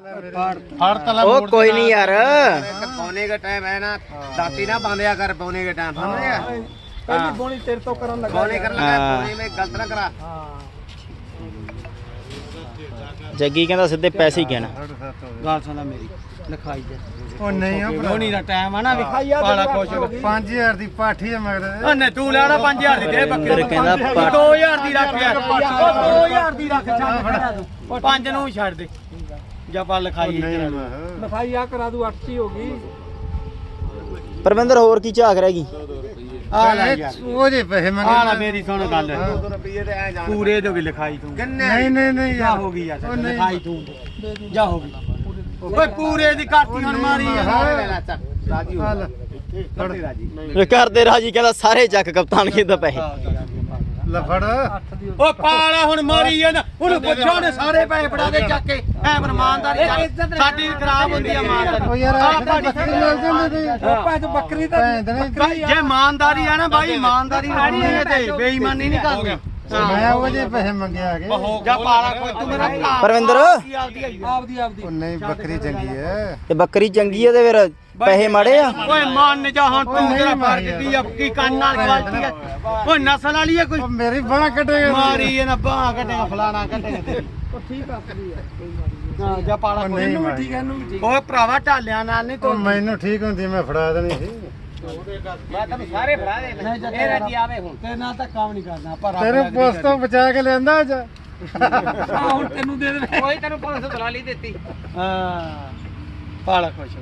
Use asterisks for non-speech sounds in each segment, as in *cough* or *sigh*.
ਉਹ ਕੋਈ ਨਹੀਂ ਯਾਰ। ਪੌਣੇ ਦਾ ਟਾਈਮ ਹੈ ਨਾ ਦਾਤੀ ਨਾ ਬੰਦਿਆ ਕਰ ਪੌਣੇ ਦਾ ਟਾਈਮ ਸਮਝ ਗਿਆ? ਪਹਿਲੀ ਬੋਣੀ ਤੇਰੇ ਤੋਂ ਕਰਨ ਲੱਗਾ ਕਰਨ ਲੱਗਾ ਹਾਂ। ਪੌਣੇ ਵਿੱਚ ਗਲਤ ਨਾ ਕਰਾ। ਜੱਗੀ ਕਹਿੰਦਾ ਸਿੱਧੇ ਪੈਸੇ ਹੀ ਕਹਿਣਾ। ਗੱਲ ਸੁਣਾ ਮੇਰੀ ਲਿਖਾਈ ਦੇ। ਉਹ ਨਹੀਂ ਆ ਬੋਣੀ ਦਾ ਟਾਈਮ ਆ ਨਾ ਵਿਖਾਈ ਪਾਲਾ ਖੁਸ਼ ਹੋ 5000 ਦੀ ਪਾਠੀ ਆ ਮਗਰ। ਉਹਨੇ ਤੂੰ ਲੈਣਾ 5000 ਦੀ ਦੇ ਬੱਕਰੀ। ਫਿਰ ਕਹਿੰਦਾ ਪਾ- 2000 ਦੀ ਰੱਖ ਯਾਰ ਉਹ 2000 ਦੀ ਰੱਖ ਛੱਡ ਪੰਜ ਨੂੰ ਛੱਡ ਦੇ। ਜਾਂ ਪਾ ਲਿਖਾਈ ਨਹੀਂ ਕਰਾ ਮੈਂ ਦੇ। ਲਿਖਾਈ ਆ ਕਰਾ ਦੂ 8 ਹੀ ਹੋ ਗਈ। ਪਰਵਿੰਦਰ ਹੋਰ ਕੀ ਝਾਕ ਰਹਿ ਗਈ? ਆ ਲੈ ਯਾਰ। ਉਹ ਜੇ ਪੈਸੇ ਮੰਗੇ ਆ ਲੈ ਮੇਰੀ ਸੁਣ ਗੱਲ। 200 ਰੁਪਏ ਤੇ ਐ ਜਾਣ ਪੂਰੇ ਜੋ ਵੀ ਲਿਖਾਈ ਤੂੰ। ਕਿੰਨੇ? ਨਹੀਂ ਨਹੀਂ ਨਹੀਂ ਜਾ ਯਾਰ ਹੋ ਗਈ ਯਾਰ ਉਹ ਨਹੀਂ। ਲਿਖਾਈ ਤੂੰ। ਜਾ ਹੋ ਗਈ। ਓਏ ਪੂਰੇ ਦੀ ਕਾਟੀ ਹੁਣ ਮਾਰੀ ਹਾਂ। ਯਾਰ ਲੈ ਲੈ ਚੱਕ ਰਾਜੀ ਹੋ ਹਾਲ ਫੜ ਰਾਜੀ। ਕਰਦੇ ਰਾਜੀ ਕਹਿੰਦਾ ਸਾਰੇ ਚੱਕ ਕਪਤਾਨ ਕਿਦਾਂ ਪੈਸੇ। ਲਫੜ। 8 ਦੀ ਓ ਪਾਲਾ ਹੁਣ ਮਾਰੀ ਜਾਂਦਾ। ਉਹਨੂੰ ਪੁੱਛੋ ਉਹਨੇ ਸਾਰੇ ਪੈਸੇ ਫੜਾ ਦੇ ਚੱਕ ਕੇ। ਐ ਇਮਾਨਦਾਰੀ। ਸਾਡੀ ਖਰਾਬ ਹੁੰਦੀ ਆ ਉਹ ਇਮਾਨਦਾਰੀ। ਯਾਰ ਆਹ ਤੁਹਾਡੀ ਬੱਕਰੀ ਮਿਲ ਜਾਂਦੀ ਤੇ ਆਪਾਂ ਤੇ ਬੱਕਰੀ ਤਾਂ ਜੇ ਇਮਾਨਦਾਰੀ ਆ ਨਾ ਬਾਈ ਇਮਾਨਦਾਰੀ ਹੋਣੀ ਹੈ ਤੇ ਬੇਈਮਾਨੀ ਨਹੀਂ ਕਰਨੀ। ਮੈਂ ਉਹ ਜੇ ਪੈਸੇ ਮੰਗੇ ਆ ਗਏ ਜਾ ਪਾਲਾ ਕੋਈ ਤੂੰ ਮੇਰਾ ਭਰਾ। ਪਰਵਿੰਦਰ। ਆਪਦੀ ਆਪਦੀ। ਆਪਦੀ ਉਹ ਨਹੀਂ ਬੱਕਰੀ ਚੰਗੀ ਹੈ। ਤੇ ਬੱਕਰੀ ਚੰਗੀ ਆ ਤੇ ਫਿਰ ਪੈਸੇ ਮਾੜੇ ਆ? ਓਏ ਮਾਨ ਜਾ ਹੁਣ ਤੂੰ ਤੇਰਾ ਮਾਰੀ ਫ਼ਰਕ ਕੀ ਆ ਕੀ ਕੰਨ ਨਾਲ ਗਲਤੀ ਆ? ਓਏ ਨਸਲ ਵਾਲੀ ਆ ਕੋਈ? ਮੇਰੀ ਬਾਹ ਕੱਟੇਗਾ ਮਾਰੀ ਇਹ ਨਾ ਬਾਹ ਕੱਟੇਗਾ ਫਲਾਣਾ ਕੱਟੇਗਾ ਤੇਰੀ ਉਹ ਠੀਕ ਆਪਦੀ ਆ। ਹਾਂ ਜਾ ਪਾਲਾ ਕੋਈ। ਨਹੀਂ ਇਹਨੂੰ ਵੀ। ਠੀਕ ਹੈ ਇਹਨੂੰ ਵੀ ਠੀਕ ਓਏ ਭਰਾਵਾ ਢਾਲਿਆਂ ਨਾਲ ਨਹੀਂ ਤੂੰ ਮੈਨੂੰ ਠੀਕ ਹੁੰਦੀ ਮੈਂ ਫੜਾ ਦੇਣੀ ਸੀ। ਮੈਂ ਤੈਨੂੰ ਸਾਰੇ ਫੜਾ ਦੇ ਇਹ ਰਾਜੀ ਆਵੇ ਹੁਣ। ਤੇ ਨਾ ਤਾਂ ਕੰਮ ਨਹੀਂ ਕਰਨਾ ਪਰ ਤੇਰੇ ਪੁੱਤ ਤੋਂ ਬਚਾ ਕੇ ਲਿਆਂਦਾ ਅੱਜ। ਹੁਣ ਤੈਨੂੰ ਦੇ ਦੇਵੇ ਕੋਈ ਤੈਨੂੰ 500 ਦਲਾਲੀ ਦਿੱਤੀ। ਹਾਂ। ਪਾਲਾ ਖੁਸ਼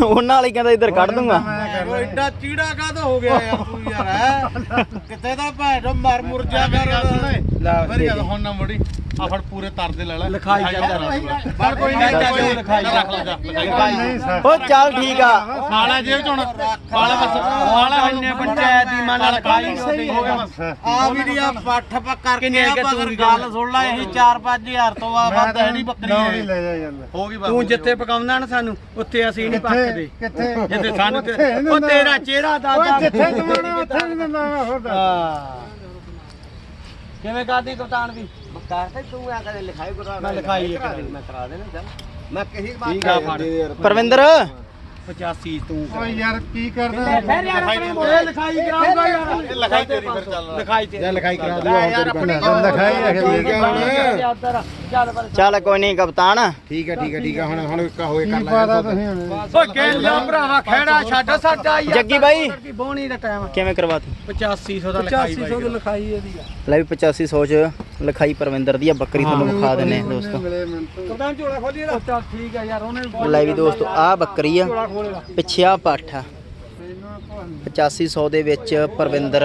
ਹੋ ਉਹਨਾਂ ਵਾਲੀ ਕਹਿੰਦਾ ਇੱਧਰ ਕੱਢ ਦੂੰਗਾ। ਓ ਐਡਾ ਚੀੜਾ ਕਾਹਦਾ ਹੋ ਗਿਆ ਯਾਰ ਤੂੰ ਯਾਰ ਹੈ? ਕਿਤੇ ਦਾ ਭੈਣ ਮਰ ਮੁਰ ਜਾ ਕਰ ਮੇਰੀ ਗੱਲ ਹੁਣ ਨਾ ਮੋੜੀ। ਆ ਫੜ ਪੂਰੇ ਤਰ ਦੇ ਲੈ ਲੈ। ਲਿਖਾਈ ਜਾਂਦਾ ਪਰ ਕੋਈ। ਨਹੀਂ ਲਿਖਾਈ ਰੱਖ ਲੈ ਜਾ ਨਹੀਂ ਸਰ। ਉਹ ਚੱਲ ਠੀਕ ਆ। ਸਾਲਾ ਜੇਬ ਚ ਹੁਣ ਵਾਲਾ ਬਸ ਵਾਲਾ ਇੰਨੇ ਪੰਚਾਇਤ ਦੀ ਮਨ ਲਿਖਾਈ ਹੋ ਗਿਆ ਬਸ। ਆ ਵੀ ਦੀ ਆ ਪੱਠ ਪੱਕ ਕਰਕੇ ਆ ਬਗਰ ਗੱਲ ਸੁਣ ਲੈ ਇਹ 4-5000 ਤੋਂ ਆ ਵੱਧ ਹੈ ਨਹੀਂ ਬੱਕਰੀ। ਲੈ ਜਾ ਯਾਰ ਹੋ ਗਈ ਤੂੰ ਜਿੱਥੇ ਪਕਾਉਂਦਾ ਨਾ ਸਾਨੂੰ ਉੱਥੇ ਅਸੀਂ ਨਹੀਂ ਪੱਕਦੇ। ਕਿੱਥੇ? ਜਿੱਥੇ ਸਾਨੂੰ ਤੇ- ਉਹ। ਤੇਰਾ ਚਿਹਰਾ ਦਾਦਾ ਜਿੱਥੇ ਜਮਾਣਾ ਉੱਥੇ ਨਹੀਂ ਦਿੰਦਾ ਹੋਰ ਦੱਸ। ਕਿਵੇਂ ਕਰਦੀ ਕਪਤਾਨ ਵੀ ਕਰ ਤੇ ਤੂੰ ਆ ਕਦੇ ਲਿਖਾਈ ਕਰਾ ਮੈਂ ਲਿਖਾਈ ਇੱਕ ਦਿਨ। ਮੈਂ ਕਰਾ ਦੇਣਾ ਚੱਲ। ਮੈਂ ਕਹੀ ਬਾਤ ਠੀਕ ਆ ਫੜ। ਪਰਵਿੰਦਰ? 85 ਤੂੰ ਓਏ ਯਾਰ ਕੀ ਕਰਦਾ? ਇਹ ਲਿਖਾਈ ਕਰਾਉਂਗਾ ਯਾਰ ਲਿਖਾਈ ਤੇਰੀ ਫਿਰ ਚੱਲ। ਲਿਖਾਈ ਤੇ ਲਿਖਾਈ ਕਰਾ ਯਾਰ ਆਪਣੀ ਲਿਖਾਈ ਰੱਖ ਦੇ ਚੱਲ ਕੋਈ ਨਹੀਂ ਕਪਤਾਨ। ਠੀਕ ਹੈ ਠੀਕ ਹੈ ਠੀਕ ਹੈ ਹੁਣ ਹੁਣ ਇੱਕ ਹੋਏ ਕੀ ਪਾਦਾ ਤੁਸੀਂ ਹੁਣ? ਓ ਗੇਲਾ ਭਰਾਵਾ ਖੇੜਾ ਛੱਡ ਸਾਡਾ ਯਾਰ ਜੱਗੀ ਬਾਈ। ਬੋਣੀ ਦਾ ਟਾਈਮ ਕਿਵੇਂ ਕਰਵਾਤੀ 8500 ਦਾ ਲਿਖਾਈ 8500 ਦੀ ਲਿਖਾਈ ਇਹਦੀ ਆ। ਲੈ ਵੀ 8500 ਚ ਲਿਖਾਈ ਪਰਵਿੰਦਰ ਦੀ ਆ ਬੱਕਰੀ ਤੁਹਾਨੂੰ ਵਿਖਾ ਦਿੰਨੇ ਦੋਸਤੋ। ਕਪਤਾਨ ਝੋਲਾ ਖੋਲੀ ਇਹਦਾ? ਚੱਲ ਠੀਕ ਆ ਯਾਰ ਉਹਨੇ ਲੈ ਵੀ ਦੋਸਤੋ ਆ ਬੱਕਰੀ ਆ ਪਿੱਛੇ ਆ ਪੱਠ ਆ। 8500 ਦੇ ਵਿੱਚ ਪਰਵਿੰਦਰ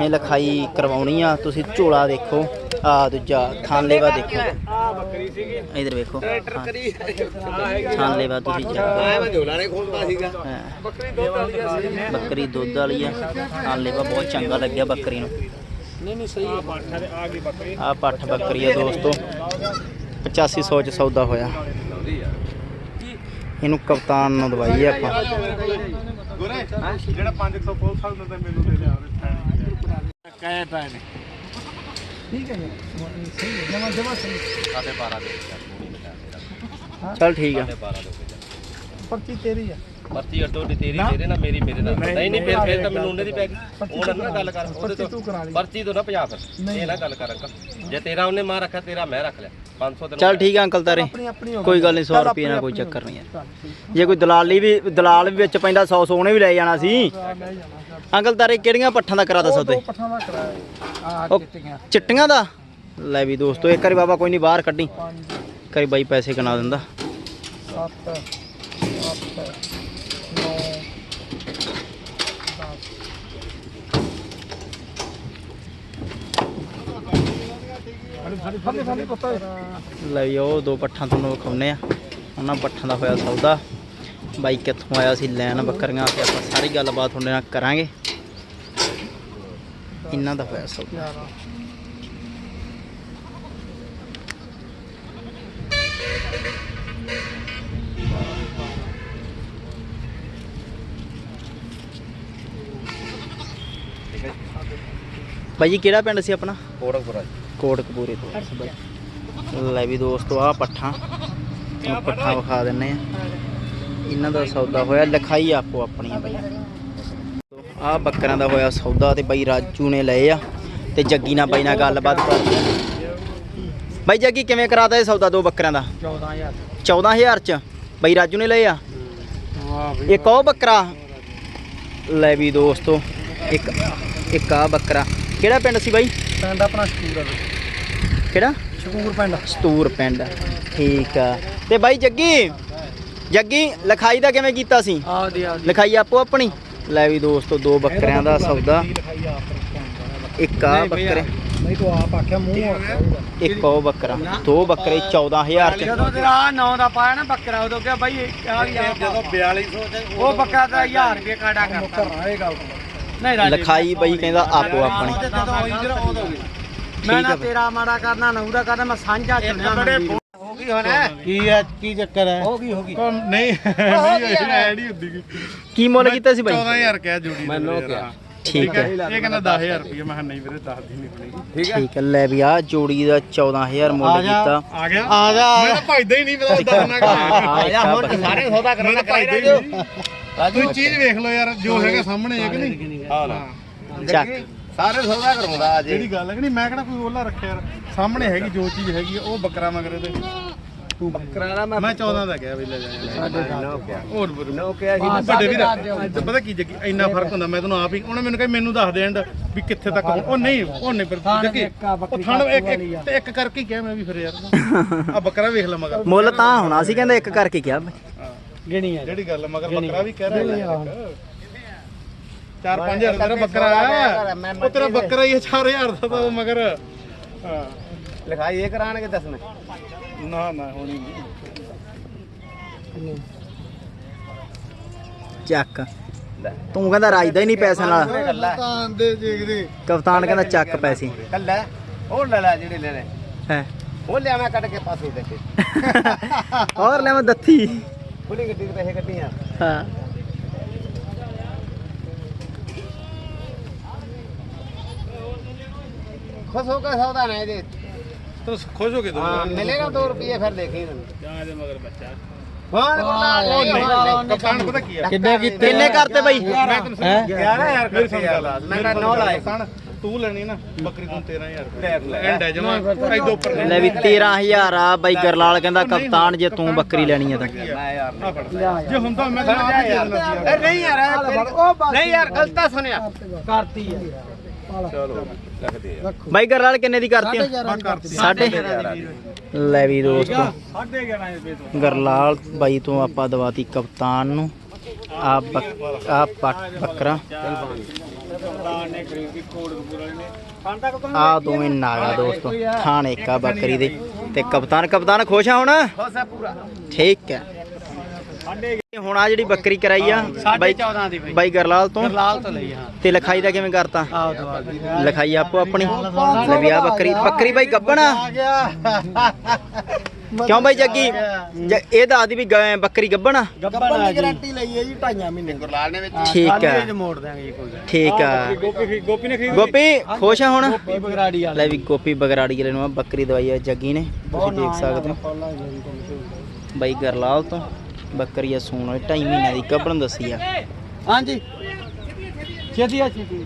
ਨੇ ਲਿਖਾਈ ਕਰਵਾਉਣੀ ਆ ਤੁਸੀਂ ਝੋਲਾ ਦੇਖੋ। ਆ ਦੂਜਾ ਥਾਨਲੇਵਾ ਦੇਖੋ। ਆ ਬੱਕਰੀ ਸੀਗੀ। ਇਧਰ ਵੇਖੋ। ਕਰੀ ਥਾਨਲੇਵਾ ਤੁਸੀਂ ਚੈੱਕ ਮੈਂ ਮੈਂ ਝੋਲਾ ਨੇ ਖੋਲਦਾ ਸੀਗਾ। ਹਾਂ। ਬੱਕਰੀ ਦੁੱਧ ਵਾਲੀ ਆ ਸੀ। ਬੱਕਰੀ ਦੁੱਧ ਵਾਲੀ ਆ। ਥਾਨਲੇਵਾ ਬਹੁਤ ਚੰਗਾ ਲੱਗਿਆ ਬੱਕਰੀ ਨੂੰ। ਨਹੀਂ ਨਹੀਂ ਸਹੀ ਹੈ ਆ ਗਈ ਬੱਕਰੀ? ਆ ਪੱਠ ਬੱਕਰੀ ਆ ਦੋਸਤੋ। 8500 ਚ ਸੌਦਾ ਹੋਇਆ। ਇਹਨੂੰ ਕਪਤਾਨ ਨੂੰ ਦਵਾਈ ਆ ਆਪਾਂ। ਗੁਰੇ ਜਿਹੜਾ 500 ਪੁਲਿਸ ਵਾਲਾ ਦਿੰਦਾ ਮੈਨੂੰ ਦੇ ਦੇ ਕਾਇਆ ਪੈ ਨੇ। ਠੀਕ ਹੈ ਯਾਰ ਸਹੀ ਹੈ ਜਮਾ ਜਮਾ ਸਹੀ ਚਲ ਠੀਕ ਆ। ਪਰਚੀ ਤੇਰੀ ਆ। ਪਰਚੀ ਤੁਹਾਡੀ ਤੇਰੀ ਤੇਰੇ ਨਾਲ ਮੇਰੀ ਮੇਰੇ ਨਾਲ। ਨਹੀਂ ਨਹੀਂ ਫਿਰ ਫਿਰ ਤਾਂ ਮੈਨੂੰ ਉਹਨੇ ਦੀ ਪੈ ਗਈ। ਉਹਨਾਂ ਨਾਲ ਗੱਲ ਕਰ ਉਹਦੇ ਤੋਂ ਤੂੰ ਕਰਾ ਲਈ। ਪਰਚੀ ਤੋਂ ਨਾ 50 ਫਿਰ। ਇਹ ਨਾ ਗੱਲ ਕਰ ਅੰਕਲ। ਜੇ ਤੇਰਾ ਉਹਨੇ ਮਾਰ ਰੱਖਿਆ ਤੇਰਾ ਮੈਂ ਰੱਖ ਲਿਆ। 500 ਤੈਨੂੰ ਚਲ ਠੀਕ ਆ ਅੰਕਲ ਤਾਰੇ। ਆਪਣੀ ਆਪਣੀ ਹੋ ਕੋਈ ਗੱਲ ਨਹੀਂ 100 ਰੁਪਏ ਨਾਲ ਕੋਈ ਚੱਕਰ ਨਹੀਂ ਯਾਰ ਜੇ ਕੋਈ ਦਲਾਲੀ ਵੀ ਦਲਾਲ ਵੀ ਵਿੱਚ ਪੈਂਦਾ 100 ਸੋਨੇ ਵੀ ਲੈ ਜਾਣਾ ਸੀ। ਅੰਕਲ ਤਾਰੇ ਕਿਹੜੀਆਂ ਪੱਠਾਂ ਦਾ ਸੌਦੇ? ਪੱਠਾਂ ਦਾ ਕਰਾਇਆ ਆ ਉਹ ਚਿੱਟੀਆਂ। ਚਿੱਟੀਆਂ ਦਾ? ਲੈ ਵੀ ਦੋਸਤੋ ਇੱਕ ਵਾਰੀ ਬਾਬਾ ਕੋਈ ਨਹੀਂ ਬਾਹਰ ਕੱਢੀ। ਕਰੀ ਬਾਈ ਪੈਸੇ ਕਨਾ ਦਿੰਦਾ। 7 8 9 ਫੜੀ ਫੜੀ ਫੜੀ ਪਤਾ ਲੈ ਵੀ ਉਹ ਦੋ ਪੱਠਾਂ ਤੁਹਾਨੂੰ ਵਿਖਾਉਨੇ ਆ। ਉਹਨਾਂ ਪੱਠਾਂ ਦਾ ਹੋਇਆ ਸੌਦਾ। ਬਾਈ ਕਿੱਥੋਂ ਆਇਆ ਸੀ ਲੈਣ ਬੱਕਰੀਆਂ ਤੇ ਆਪਾਂ ਸਾਰੀ ਗੱਲਬਾਤ ਤੁਹਾਡੇ ਨਾਲ ਕਰਾਂਗੇ। ਇਹਨਾਂ ਦਾ ਹੋਇਆ ਸੌਦਾ ਬਾਈ ਜੀ ਕਿਹੜਾ ਪਿੰਡ ਸੀ ਆਪਣਾ? ਕੋੜਕਪੁਰਾ ਕੋਟਕਪੂਰੇ ਤੋਂ। ਲੈ ਵੀ ਦੋਸਤੋ ਆ ਪੱਠਾਂ। ਤੁਹਾਨੂੰ ਪੱਠਾ ਵਿਖਾ ਦਿੰਨੇ ਆ। ਇਹਨਾਂ ਦਾ ਸੌਦਾ ਹੋਇਆ ਲਿਖਾਈ ਆਪੋ ਆਪਣੀਆਂ ਬਈ। ਆ ਬੱਕਰਾਂ ਦਾ ਹੋਇਆ ਸੌਦਾ ਤੇ ਬਾਈ ਰਾਜੂ ਨੇ ਲਏ ਆ ਤੇ ਜੱਗੀ ਨਾਲ ਬਾਈ ਨਾਲ ਗੱਲਬਾਤ ਕਰਦੇ ਬਾਈ ਜੱਗੀ ਕਿਵੇਂ ਕਰਾਤਾ ਇਹ ਸੌਦਾ ਦੋ ਬੱਕਰਾਂ ਦਾ? 14000 14000 ਚ। ਬਾਈ ਰਾਜੂ ਨੇ ਲਏ ਆ? ਇੱਕ ਉਹ ਬੱਕਰਾ। ਲੈ ਵੀ ਦੋਸਤੋ ਇੱਕ ਇੱਕ ਆ ਬੱਕਰਾ। ਕਿਹੜਾ ਪਿੰਡ ਸੀ ਬਾਈ? ਪਿੰਡ ਆਪਣਾ ਸਕੂਰ ਆ ਕਿਹੜਾ? ਸਕੂਰ ਪਿੰਡ। ਸਤੂਰ ਪਿੰਡ। ਠੀਕ ਆ। ਤੇ ਬਾਈ ਜੱਗੀ ਜੱਗੀ ਲਿਖਾਈ ਦਾ ਕਿਵੇਂ ਕੀਤਾ ਸੀ? ਆ ਦੀ ਆ ਲਿਖਾਈ ਆਪੋ ਆਪਣੀ? ਲੈ ਵੀ ਦੋਸਤੋ ਦੋ ਬੱਕਰਿਆਂ ਦਾ ਸੌਦਾ। ਇੱਕ ਆ ਬੱਕਰੇ। ਨਹੀਂ ਤੂੰ ਆਪ ਆਖਿਆ ਮੂੰਹ। ਇੱਕ ਉਹ ਬੱਕਰਾ। ਦੋ ਬੱਕਰੇ 14000 ਚ। ਜਦੋਂ ਤੇਰਾ 9 ਦਾ ਪਾਇਆ ਨਾ ਬੱਕਰਾ ਉਦੋਂ ਕਿਹਾ ਬਾਈ ਇਹ ਆ ਵੀ ਆ। ਜਦੋਂ 4200 ਤੇ ਉਹ ਬੱਕਰਾ ਤਾਂ 1000 ਰੁਪਏ ਕਾੜਾ ਕਰਤਾ ਇਹ ਗੱਲ ਨਹੀਂ ਲਿਖਾਈ ਬਾਈ ਕਹਿੰਦਾ ਆਪੋ ਆਪਣੀ। ਮੈਂ ਨਾ। ਤੇਰਾ ਮਾੜਾ ਕਰਨਾ ਨਾ ਉਹਦਾ ਕਰਨਾ ਮੈਂ ਸਾਂਝਾ ਚੁਣਿਆ ਗਈ ਹੁਣ ਕੀ ਆ ਕੀ ਚੱਕਰ ਹੈ? ਹੋ ਗਈ ਹੋ ਗਈ। ਨਹੀਂ ਨਹੀਂ ਐਡ ਹੀ ਹੁੰਦੀ। ਕੀ ਮੁੱਲ ਕੀਤਾ ਸੀ ਬਾਈ? 14000 ਕਹਿ ਜੋੜੀ ਮੈਨੂੰ ਕਿਹਾ। ਠੀਕ ਹੈ। ਇਹ ਕਹਿੰਦਾ 10000 ਰੁਪਏ ਮੈਂ ਨਹੀਂ ਵੀਰੇ 10 ਦੀ ਨਹੀਂ ਬਣੇਗੀ ਠੀਕ ਹੈ। ਲੈ ਵੀ ਆ ਜੋੜੀ ਦਾ 14000 ਮੁੱਲ ਕੀਤਾ। ਆ ਗਿਆ? ਆ ਜਾ ਮੈਂ ਤਾਂ ਭਜਦਾ ਹੀ ਨਹੀਂ ਪਤਾ ਦੱਸਣਾ ਆ ਆ ਬੱਕਰਾ। ਸਾਰੇ ਸੌਦਾ ਮੈਂ ਤਾਂ ਭਜਦਾ ਹੀ ਨਹੀਂ ਤੁਸੀਂ ਚੀਜ਼ ਵੇਖ ਲਓ ਯਾਰ ਜੋ ਹੈਗਾ ਸਾਹਮਣੇ ਹੈ ਕਿ ਨਹੀਂ? ਹਾਂ। ਚੱਕ। ਸਾਰੇ ਸੌਦਾ ਕਰਾਉਂਦਾ ਅਜੇ। ਜਿਹੜੀ ਗੱਲ ਹੈ ਕਿ ਨਹੀਂ ਮੈਂ ਕਿਹੜਾ ਕੋਈ ਉਹਲਾ ਰੱਖਿਆ ਯਾਰ? ਸਾਹਮਣੇ ਹੈਗੀ ਜੋ ਚੀਜ਼ ਹੈਗੀ ਆ, ਉਹ ਬੱਕਰਾ ਮਗਰ ਇਹਦੇ। ਤੂੰ ਬੱਕਰਾ ਨਾ ਮੈਂ 14 ਦਾ ਕਿਹਾ ਵੀ ਲੈ ਜਾ ਹੋਰ ਨੋ ਕਿਹਾ ਸੀ ਵੱਡੇ ਵੀਰ ਤੇ ਪਤਾ ਕੀ ਜੱਗੀ ਇੰਨਾ ਫ਼ਰਕ ਹੁੰਦਾ ਮੈਂ ਤੈਨੂੰ ਆਪ ਹੀ ਉਹਨੇ ਮੈਨੂੰ ਕਹੇ ਮੈਨੂੰ ਦੱਸ ਦੇ ਐਂਡ ਵੀ ਕਿੱਥੇ ਤੱਕ ਉਹ ਨਹੀਂ ਉਹ ਨਹੀਂ ਪਰ ਜੱਗੀ ਉਹ ਥਣ ਇੱਕ ਇੱਕ- ਤੇ ਇੱਕ ਕਰਕੇ ਹੀ ਕਿਹਾ ਮੈਂ ਵੀ ਫਿਰ ਯਾਰ। *laughs* ਆ ਬੱਕਰਾ ਵੇਖ ਲੈ ਮਗਰ। ਮੁੱਲ ਤਾਂ ਹੋਣਾ ਸੀ ਕਹਿੰਦਾ ਇੱਕ ਕਰਕੇ ਕਿਹਾ ਬਾਈ ਗਿਣੀ ਆ। ਜਿਹੜੀ ਗੱਲ ਮਗਰ ਬੱਕਰਾ ਵੀ ਕਹਿ ਰਿਹਾ ਚਾਰ ਪੰਜ ਹਜ਼ਾਰ ਤੇਰਾ ਬੱਕਰਾ ਆ। ਉਹ ਤੇਰਾ ਬੱਕਰਾ ਹੀ 4000 ਦਾ ਤਾਂ ਉਹ ਮਗਰ। ਹਾਂ। ਲਿਖਾਈ ਇਹ ਕਰਾਣਗੇ ਦੱਸਣਾ ਨਾ। ਨਾ ਹੋਣੀ ਨਹੀਂ। ਚੱਕ। ਤੂੰ ਕਹਿੰਦਾ ਰਾਜਦਾ ਹੀ ਨਹੀਂ ਪੈਸੇ ਨਾਲ। ਤਾਂ ਦੇ ਦੇਖਦੇ ਕਪਤਾਨ ਕਹਿੰਦਾ ਚੱਕ ਪੈਸੇ। ਕੱਲਾ ਉਹ ਲੈ ਲੈ ਜਿਹੜੇ ਲੈ ਲੈ। ਹੈ। ਉਹ ਲਿਆ ਮੈਂ ਕੱਢ ਕੇ ਪਾਸੇ ਦੇ ਕੇ। *laughs* ਹੋਰ ਲੈ ਮੈਂ ਦੱਥੀ। ਖੁੱਲੀ ਗੱਡੀ ਦੇ ਪੈਸੇ ਕੱਢੀਆਂ। ਹਾਂ। ਖੁਸ਼ ਹੋ ਕੇ ਸੌਦਾ ਨਾ ਇਹਦੇ। ਤੂੰ ਖੁਸ਼ ਹੋ ਕੇ ਹਾਂ ਦੂੰਗਾ ਮਿਲੇਗਾ 2 ਰੁਪਏ ਫਿਰ ਦੇਖੀ ਤੈਨੂੰ। ਜਾਂ ਦੇ ਮਗਰ ਬੱਚਾ। ਹੋਰ ਉਹ ਨਹੀਂ। ਕਪਤਾਨ ਪਤਾ ਕੀ ਆ? ਕਿੰਨੇ ਕੀਤੇ ਕਿੰਨੇ ਕਰਤੇ ਬਾਈ? ਮੈਂ ਤੈਨੂੰ ਹੈ? 11000 ਮੇਰੀ ਸੁਣ ਗੱਲ ਮੈਂ ਤਾਂ ਨੌ ਲਾਏ। ਕਪਤਾਨ ਤੂੰ ਲੈਣੀ ਨਾ ਬੱਕਰੀ ਤੂੰ 13000 ਰੁਪਏ ਐਂਡ ਹੈ ਜਮਾ। ਐਦੋਂ ਉੱਪਰ ਲੈ ਵੀ 13000 ਆ ਬਾਈ ਗਰਲਾਲ ਕਹਿੰਦਾ ਕਪਤਾਨ ਜੇ ਤੂੰ ਬੱਕਰੀ ਲੈਣੀ ਆ ਤਾਂ। ਮੈਂ ਯਾਰ। ਆ ਫੜ। ਜੇ ਹੁੰਦਾ ਮੈਂ ਤੈਨੂੰ ਆਪ ਹੀ ਦੇ ਦੇਣਾ ਸੀ ਯਾਰ ਇਹ ਨਹੀਂ ਯਾਰ ਫਿਰ- ਨਹੀਂ ਯਾਰ ਗਲਤਾ ਸੁਣਿਆ। ਆ। ਬਾਈ ਗਰਲਾਲ ਕਿੰਨੇ ਦੀ ਕਰਤੀ। ਸਾਢੇ ਲੈ ਵੀ ਦੋਸਤੋ। ਸਾਢੇ 11 ਰੁਪਏ ਤੋਂ। ਗਰਲਾਲ ਬਾਈ ਤੋਂ ਆਪਾਂ ਦਵਾਤੀ ਕਪਤਾਨ ਨੂੰ। ਆ ਆ ਬੱਕਰਾ। ਆ? ਦੋਵੇਂ ਨਾਗਾ ਦੋਸਤੋ। ਥਾਣ ਆ? ਬੱਕਰੀ ਦੇ। ਤੇ ਕਪਤਾਨ ਕਪਤਾਨ ਖੁਸ਼ ਆ ਹੁਣ? ਆ ਠੀਕ ਹੈ। ਹੁਣ ਆ ਜਿਹੜੀ ਬੱਕਰੀ ਕਰਾਈ ਆ ਬਾਈ 14 ਦੀ ਬਈ। ਬਾਈ ਗਰਲਾਲ ਤੋਂ। ਲਾਲ ਤੋਂ ਲਈ ਹਾਂ। ਤੇ ਲਿਖਾਈ ਦਾ ਕਿਵੇਂ ਕਰਤਾ? ਆਹ ਦਵਾ ਦੀ। ਲਿਖਾਈ ਆਪੋ ਆਪਣੀ। ਲੈ ਵੀ ਆ ਬੱਕਰੀ ਬੱਕਰੀ ਬਾਈ ਗੱਬਣਾ ਕਿਉਂ ਬਾਈ ਜੱਗੀ? ਜ- ਇਹ ਦੱਸਦੀ ਵੀ ਗ- ਬੱਕਰੀ ਗੱਬਣਾ ਗੱਬਣ ਦੀ ਗਾਰੰਟੀ ਲਈ ਹੈ ਜੀ ਢਾਈਆਂ ਮਹੀਨੇ ਗੁਰਲਾਲ ਨੇ ਵਿੱਚ। ਠੀਕ ਹੈ ਮੋੜ ਦਾਂਗੇ ਜੀ ਕੋਈ ਗੱਲ। ਠੀਕ ਆ। ਗੋਪੀ ਗੋਪੀ ਨੇ ਖਰੀਦ ਗੋਪੀ ਖੁਸ਼ ਆ ਹੁਣ? ਨਹੀਂ ਬਗਰਾੜੀ ਵਾਲਾ। ਲੈ ਵੀ ਗੋਪੀ ਬਗਰਾੜੀ ਵਾਲੇ ਨੂੰ ਆ ਬੱਕਰੀ ਦਵਾਈ ਆ ਜੱਗੀ ਨੇ। ਤੁਸੀਂ ਦੇਖ ਸਕਦੇ ਹੋ। ਬਾਈ ਗਰਲਾਲ ਤੋਂ। ਬੱਕਰੀ ਆ ਸੂਣ ਵਾਲੀ ਢਾਈ ਮਹੀਨਿਆਂ ਦੀ ਗੱਭਣ ਦੱਸੀ ਆ। ਹਾਂਜੀ। ਛੇਤੀ ਆ ਛੇਤੀ